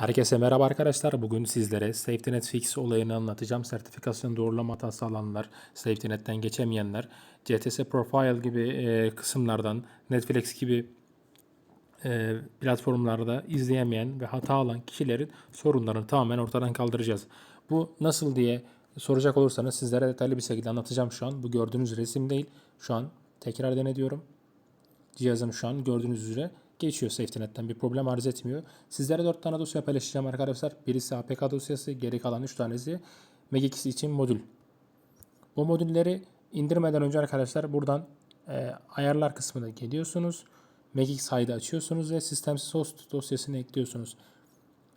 Herkese merhaba arkadaşlar. Bugün sizlere SafetyNet Fix olayını anlatacağım. Sertifikasyon doğrulama hatası alanlar, SafetyNet'ten geçemeyenler, CTS Profile gibi e, kısımlardan, Netflix gibi e, platformlarda izleyemeyen ve hata alan kişilerin sorunlarını tamamen ortadan kaldıracağız. Bu nasıl diye soracak olursanız sizlere detaylı bir şekilde anlatacağım şu an. Bu gördüğünüz resim değil. Şu an tekrar denediyorum. Cihazım şu an gördüğünüz üzere geçiyor SafetyNet'ten bir problem arz etmiyor. Sizlere 4 tane dosya paylaşacağım arkadaşlar. Birisi APK dosyası, geri kalan 3 tanesi Megix için modül. Bu modülleri indirmeden önce arkadaşlar buradan e, ayarlar kısmına geliyorsunuz. Megix Hide'ı açıyorsunuz ve sistemsiz host dosyasını ekliyorsunuz.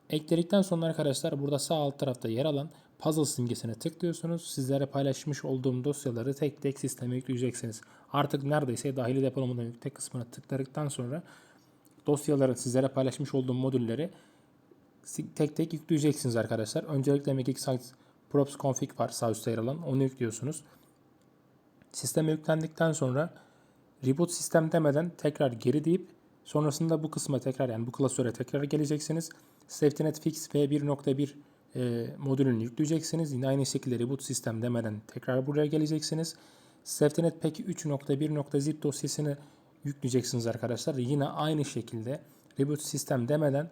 Ekledikten sonra arkadaşlar burada sağ alt tarafta yer alan puzzle simgesine tıklıyorsunuz. Sizlere paylaşmış olduğum dosyaları tek tek sisteme yükleyeceksiniz. Artık neredeyse dahili depolamadan yükle kısmına tıkladıktan sonra dosyaların sizlere paylaşmış olduğum modülleri tek tek yükleyeceksiniz arkadaşlar. Öncelikle Magic Sites Props Config var sağ üstte yer alan. Onu yüklüyorsunuz. Sisteme yüklendikten sonra reboot sistem demeden tekrar geri deyip sonrasında bu kısma tekrar yani bu klasöre tekrar geleceksiniz. SafetyNet Fix V1.1 e, modülünü yükleyeceksiniz. Yine aynı şekilde reboot sistem demeden tekrar buraya geleceksiniz. SafetyNet peki 3.1.zip dosyasını yükleyeceksiniz arkadaşlar. Yine aynı şekilde reboot sistem demeden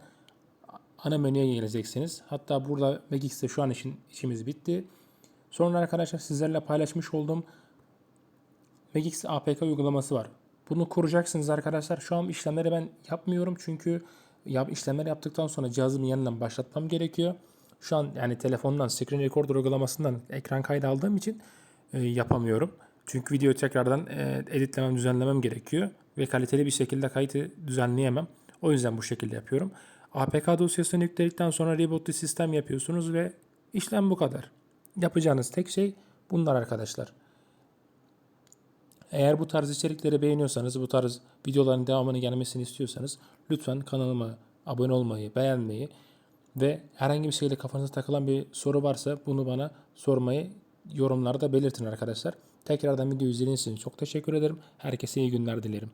ana menüye geleceksiniz. Hatta burada Magix'te şu an işin, işimiz bitti. Sonra arkadaşlar sizlerle paylaşmış olduğum Magix APK uygulaması var. Bunu kuracaksınız arkadaşlar. Şu an işlemleri ben yapmıyorum çünkü yap, işlemleri yaptıktan sonra cihazımı yeniden başlatmam gerekiyor. Şu an yani telefondan Screen Recorder uygulamasından ekran kaydı aldığım için e, yapamıyorum. Çünkü videoyu tekrardan e, editlemem, düzenlemem gerekiyor ve kaliteli bir şekilde kaydı düzenleyemem. O yüzden bu şekilde yapıyorum. APK dosyasını yükledikten sonra rebootlu sistem yapıyorsunuz ve işlem bu kadar. Yapacağınız tek şey bunlar arkadaşlar. Eğer bu tarz içerikleri beğeniyorsanız, bu tarz videoların devamını gelmesini istiyorsanız lütfen kanalıma abone olmayı, beğenmeyi ve herhangi bir şekilde kafanıza takılan bir soru varsa bunu bana sormayı yorumlarda belirtin arkadaşlar. Tekrardan video izlediğiniz için çok teşekkür ederim. Herkese iyi günler dilerim.